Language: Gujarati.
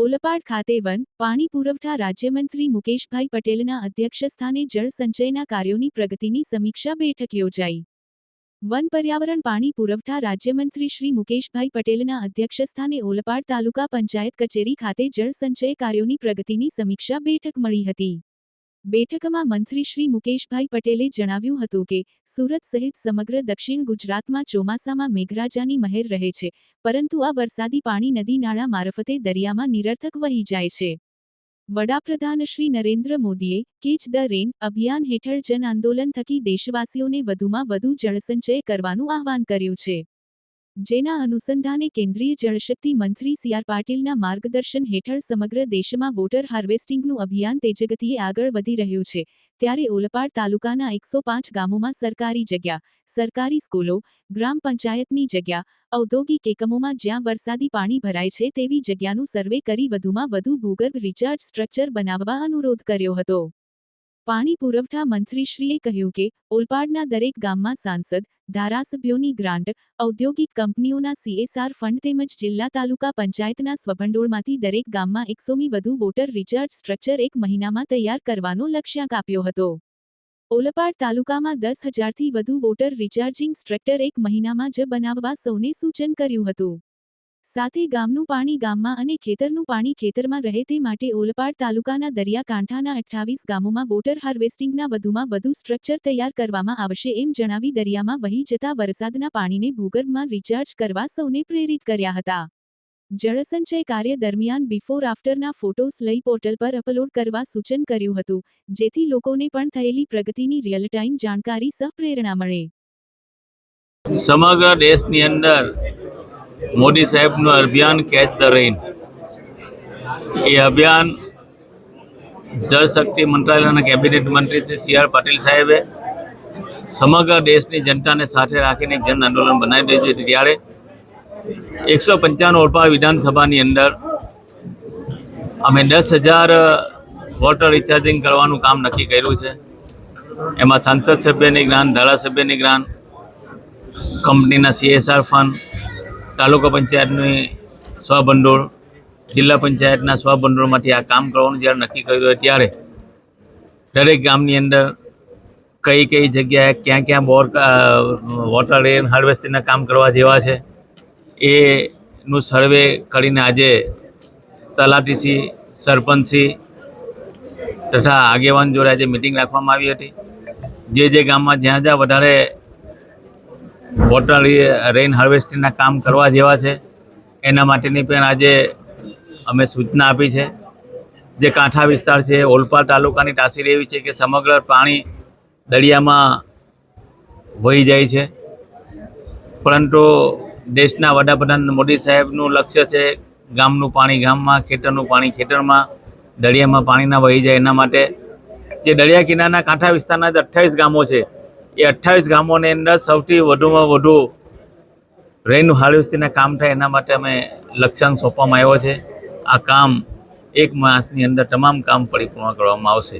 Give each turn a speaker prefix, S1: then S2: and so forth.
S1: ઓલપાડ ખાતે વન પાણી પુરવઠા રાજ્યમંત્રી મુકેશભાઈ પટેલના અધ્યક્ષસ્થાને જળ સંચયના કાર્યોની પ્રગતિની સમીક્ષા બેઠક યોજાઈ. વન પર્યાવરણ પાણી પુરવઠા રાજ્યમંત્રી શ્રી મુકેશભાઈ પટેલના અધ્યક્ષસ્થાને ઓલપાડ તાલુકા પંચાયત કચેરી ખાતે જળ સંચય કાર્યોની પ્રગતિની સમીક્ષા બેઠક મળી હતી. બેઠકમાં મંત્રી શ્રી મુકેશભાઈ પટેલે જણાવ્યું હતું કે, સુરત સહિત સમગ્ર દક્ષિણ ગુજરાતમાં ચોમાસામાં મેઘરાજાની મહેર રહે છે, પરંતુ આ વરસાદી પાણી નદી નાળા મારફતે દરિયામાં નિરર્થક વહી જાય છે. વડાપ્રધાન શ્રી નરેન્દ્ર મોદીએ કેચ ધ રેન અભિયાન હેઠળ જન આંદોલન થકી દેશવાસીઓને વધુમાં વધુ જળસંચય કરવાનું આહવાન કર્યું છે. જેના અનુસંધાને કેન્દ્રીય જળશક્તિ મંત્રી સી આર પાટીલના માર્ગદર્શન હેઠળ સમગ્ર દેશમાં વોટર હાર્વેસ્ટિંગનું અભિયાન તેજગતિએ આગળ વધી રહ્યું છે. ત્યારે ઓલપાડ તાલુકાના એકસો પાંચ ગામોમાં સરકારી જગ્યા, સરકારી સ્કૂલો, ગ્રામ પંચાયતની જગ્યા, ઔદ્યોગિક એકમોમાં જ્યાં વરસાદી પાણી ભરાય છે તેવી જગ્યાનું સર્વે કરી વધુમાં વધુ ભૂગર્ભ રિચાર્જ સ્ટ્રક્ચર બનાવવા અનુરોધ કર્યો હતો. પાણી પુરવઠા મંત્રીશ્રીએ કહ્યું કે, ઓલપાડના દરેક ગામમાં સાંસદ, ધારાસભ્યોની ગ્રાન્ટ, ઔદ્યોગિક કંપનીઓના સીએસઆર ફંડ તેમજ જિલ્લા તાલુકા પંચાયતના સ્વભંડોળમાંથી દરેક ગામમાં એકસોમી વધુ વોટર રિચાર્જ સ્ટ્રક્ચર એક મહિનામાં તૈયાર કરવાનો લક્ષ્યાંક આપ્યો હતો. ઓલપાડ તાલુકામાં દસ હજારથી વધુ વોટર રિચાર્જિંગ સ્ટ્રક્ચર એક મહિનામાં જ બનાવવા સૌને સૂચન કર્યું હતું. સાથે ગામનું પાણી ગામમાં અને ખેતરનું પાણી ખેતરમાં રહે તે માટે ઓલપાડ તાલુકાના દરિયાકાંઠાના અઠ્ઠાવીસ ગામોમાં વોટર હાર્વેસ્ટિંગના વધુમાં વધુ સ્ટ્રક્ચર તૈયાર કરવામાં આવશે એમ જણાવી દરિયામાં વહી જતા વરસાદના પાણીને ભૂગર્ભમાં રિચાર્જ કરવા સૌને પ્રેરિત કર્યા હતા. જળસંચય કાર્ય દરમિયાન બિફોર આફ્ટરના ફોટોસ લઈ પોર્ટલ પર અપલોડ કરવા સૂચન કર્યું હતું, જેથી લોકોને પણ થયેલી પ્રગતિની રિયલ ટાઈમ જાણકારી સહ મળે.
S2: સમગ્ર દેશની અંદર મોદી સાહેબનું અભિયાન કેચ ધ રેઇન. એ અભિયાન જળશક્તિ મંત્રાલયના કેબિનેટ મંત્રી શ્રી સી આર પાટીલ સાહેબે સમગ્ર દેશની જનતાને સાથે રાખીને જન આંદોલન બનાવી દીધું છે ત્યારે એકસો પંચાણું ઓળપા વિધાનસભાની અંદર અમે દસ હજાર વોટર રિચાર્જિંગ કરવાનું કામ નક્કી કર્યું છે. એમાં સાંસદ સભ્યની ગ્રાન્ટ, ધારાસભ્યની ગ્રાન્ટ, કંપનીના સીએસઆર ફંડ તાલુકા પંચાયતની સ્વભંડોળ, જિલ્લા પંચાયતના સ્વભંડોળમાંથી આ કામ કરવાનું જ્યારે નક્કી કર્યું ત્યારે દરેક ગામની અંદર કઈ કઈ જગ્યાએ ક્યાં ક્યાં બોર વોટર રેન હાર્વેસ્ટિંગના કામ કરવા જેવા છે, એનું સર્વે કરીને આજે તલાટીસી સરપંચસી તથા આગેવાન જોડે આજે મિટિંગ રાખવામાં આવી હતી. જે જે ગામમાં જ્યાં જ્યાં વધારે વોટર રેઇન હાર્વેસ્ટિંગના કામ કરવા જેવા છે. એના માટેની પણ આજે અમે સૂચના આપી છે. જે કાંઠા વિસ્તાર છે, ઓલપાડ તાલુકાની તાસીર એવી છે કે સમગ્ર પાણી દરિયામાં વહી જાય છે. પરંતુ દેશના વડાપ્રધાન મોદી સાહેબનું લક્ષ્ય છે ગામનું પાણી ગામમાં, ખેતરનું પાણી ખેતરમાં, દરિયામાં પાણી ના વહી જાય. એના માટે જે દરિયા કિનારાના કાંઠા વિસ્તારના જે અઠ્ઠાવીસ ગામો છે એ અઠ્ઠાવીસ ગામોની અંદર સૌથી વધુમાં વધુ રેન હાર્વેસ્ટિંગના કામ થાય એના માટે અમે લક્ષ્યાંક સોંપવામાં આવ્યો છે. આ કામ એક માસની અંદર તમામ કામ પરિપૂર્ણ કરવામાં આવશે.